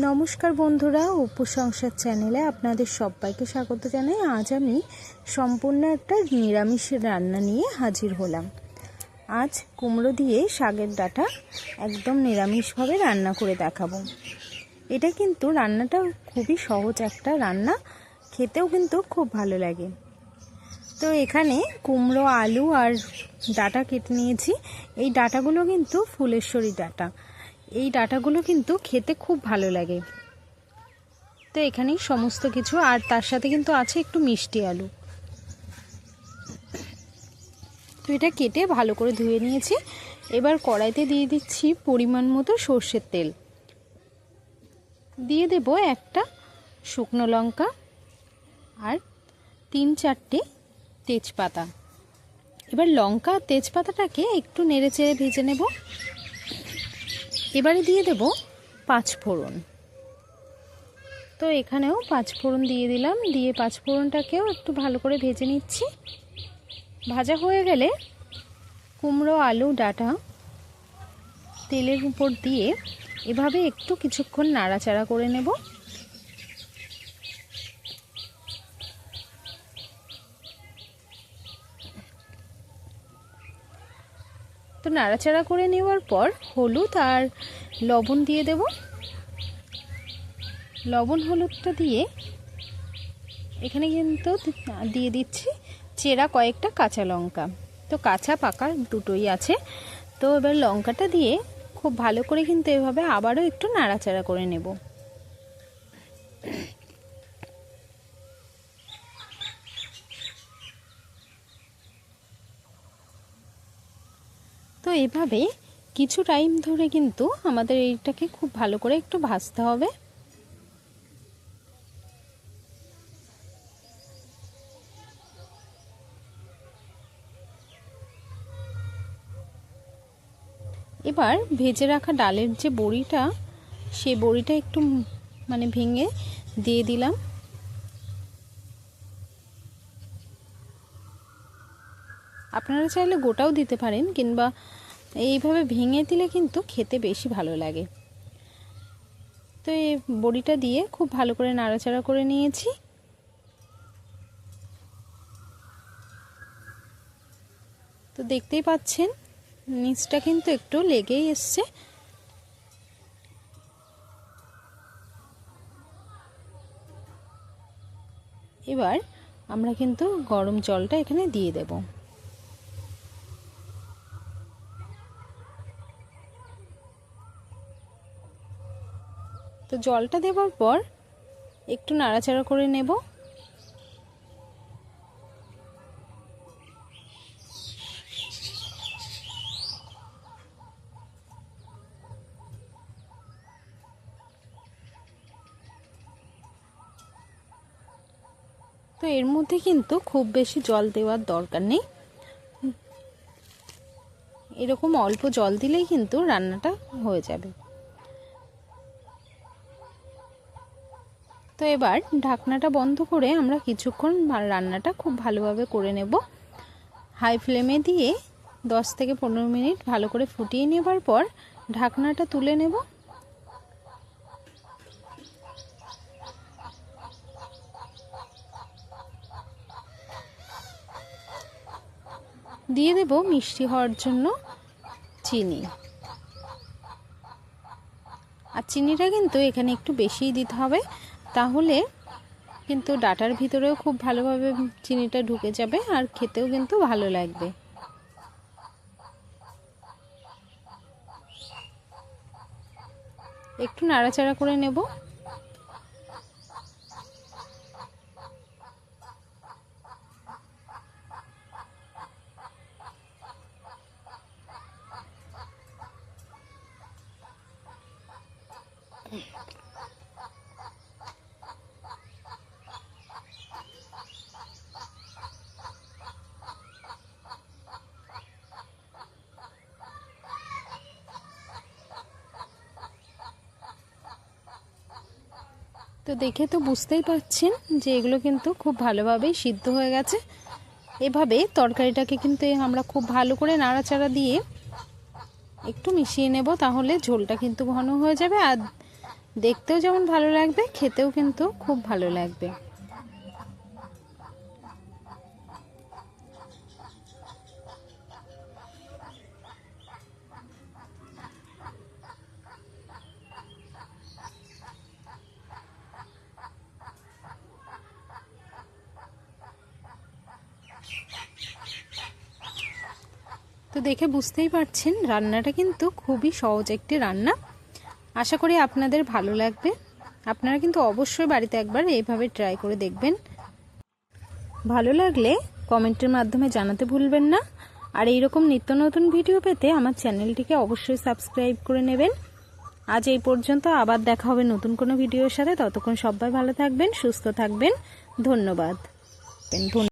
নমস্কার বন্ধুরা উপু সংসার চ্যানেলে আপনাদের সবাইকে স্বাগত জানাই। আজ আমি সম্পূর্ণ একটা নিরামিষ রান্না নিয়ে হাজির হলাম। আজ কুমড়ো দিয়ে শাকের ডাঁটা একদম নিরামিষভাবে রান্না করে দেখাবো। এটা কিন্তু রান্নাটা খুবই সহজ একটা রান্না, খেতেও কিন্তু খুব ভালো লাগে। তো এখানে কুমড়ো, আলু আর ডাটা কেটে নিয়েছি। এই ডাটাগুলো কিন্তু ফুলেশ্বরী ডাটা। এই ডাটাগুলো কিন্তু খেতে খুব ভালো লাগে। তো এখানেই সমস্ত কিছু, আর তার সাথে কিন্তু আছে একটু মিষ্টি আলু। তো এটা কেটে ভালো করে ধুয়ে নিয়েছি। এবার কড়াইতে দিয়ে দিচ্ছি পরিমাণ মতো সর্ষের তেল। দিয়ে দেব একটা শুকনো লঙ্কা আর তিন চারটে তেজপাতা। এবার লঙ্কা তেজপাতাটাকে একটু নেড়ে চেড়ে ভেজে নেব। এবারে দিয়ে দেব পাঁচ ফোড়ন। তো এখানেও পাঁচ ফোড়ন দিয়ে দিলাম, দিয়ে পাঁচ ফোড়নটাকেও একটু ভালো করে ভেজে নিচ্ছি। ভাজা হয়ে গেলে কুমড়ো, আলু, ডাটা তেলের উপর দিয়ে এভাবে একটু কিছুক্ষণ নাড়াচাড়া করে নেব। তো নাড়াচাড়া করে নেওয়ার পর হলুদ আর লবণ দিয়ে দেব। লবণ হলুদটা দিয়ে এখানে কিন্তু দিয়ে দিচ্ছি চেরা কয়েকটা কাঁচা লঙ্কা। তো কাঁচা পাকা দুটোই আছে। তো এবার লঙ্কাটা দিয়ে খুব ভালো করে কিন্তু এভাবে আবারও একটু নাড়াচাড়া করে নেব। এভাবে কিছু টাইম ধরে কিন্তু আমাদের এইটাকে খুব ভালো করে একটু ভাজতে হবে। এবার ভেজে রাখা ডালের যে বড়িটা সে বড়িটা একটু মানে ভেঙে দিয়ে দিলাম। আপনারা চাইলে গোটাও দিতে পারেন কিংবা এইভাবে ভেঙে দিলে কিন্তু খেতে বেশি ভালো লাগে। তো এই বড়িটা দিয়ে খুব ভালো করে নাড়াচাড়া করে নিয়েছি। তো দেখতেই পাচ্ছেন, নিচটা কিন্তু একটু লেগেই এসছে। এবার আমরা কিন্তু গরম জলটা এখানে দিয়ে দেব। তো জলটা দেওয়ার পর একটু নাড়াচাড়া করে নেব। তো এর মধ্যে কিন্তু খুব বেশি জল দেওয়ার দরকার নেই। এরকম অল্প জল দিলেই কিন্তু রান্নাটা হয়ে যাবে। তো এবার ঢাকনাটা বন্ধ করে আমরা কিছুক্ষণ রান্নাটা খুব ভালোভাবে করে নেব। হাই ফ্লেমে দিয়ে দশ থেকে পনেরো মিনিট ভালো করে ফুটিয়ে নেবার পর ঢাকনাটা তুলে নেব। দিয়ে দেব মিষ্টি হওয়ার জন্য চিনি। আর চিনিটা কিন্তু এখানে একটু বেশিই দিতে হবে। তাহলে কিন্তু ডাটার ভিতরেও খুব ভালোভাবে চিনিটা ঢুকে যাবে আর খেতেও কিন্তু ভালো লাগবে। একটু নাড়াচাড়া করে নেব। তো দেখে তো বুঝতেই পারছেন যে এগুলো কিন্তু খুব ভালোভাবেই সিদ্ধ হয়ে গেছে। এভাবে তরকারিটাকে কিন্তু আমরা খুব ভালো করে নাড়াচাড়া দিয়ে একটু মিশিয়ে নেব, তাহলে ঝোলটা কিন্তু ঘন হয়ে যাবে আর দেখতেও যেমন ভালো লাগবে, খেতেও কিন্তু খুব ভালো লাগবে। তো দেখে বুঝতেই পারছেন, রান্নাটা কিন্তু খুবই সহজ একটি রান্না। আশা করি আপনাদের ভালো লাগবে। আপনারা কিন্তু অবশ্যই বাড়িতে একবার এইভাবে ট্রাই করে দেখবেন। ভালো লাগলে কমেন্টের মাধ্যমে জানাতে ভুলবেন না। আর এইরকম নিত্য নতুন ভিডিও পেতে আমার চ্যানেলটিকে অবশ্যই সাবস্ক্রাইব করে নেবেন। আজ এই পর্যন্ত আবার দেখা হবে নতুন কোনো ভিডিওর সাথে। ততক্ষণ সবাই ভালো থাকবেন, সুস্থ থাকবেন। ধন্যবাদ।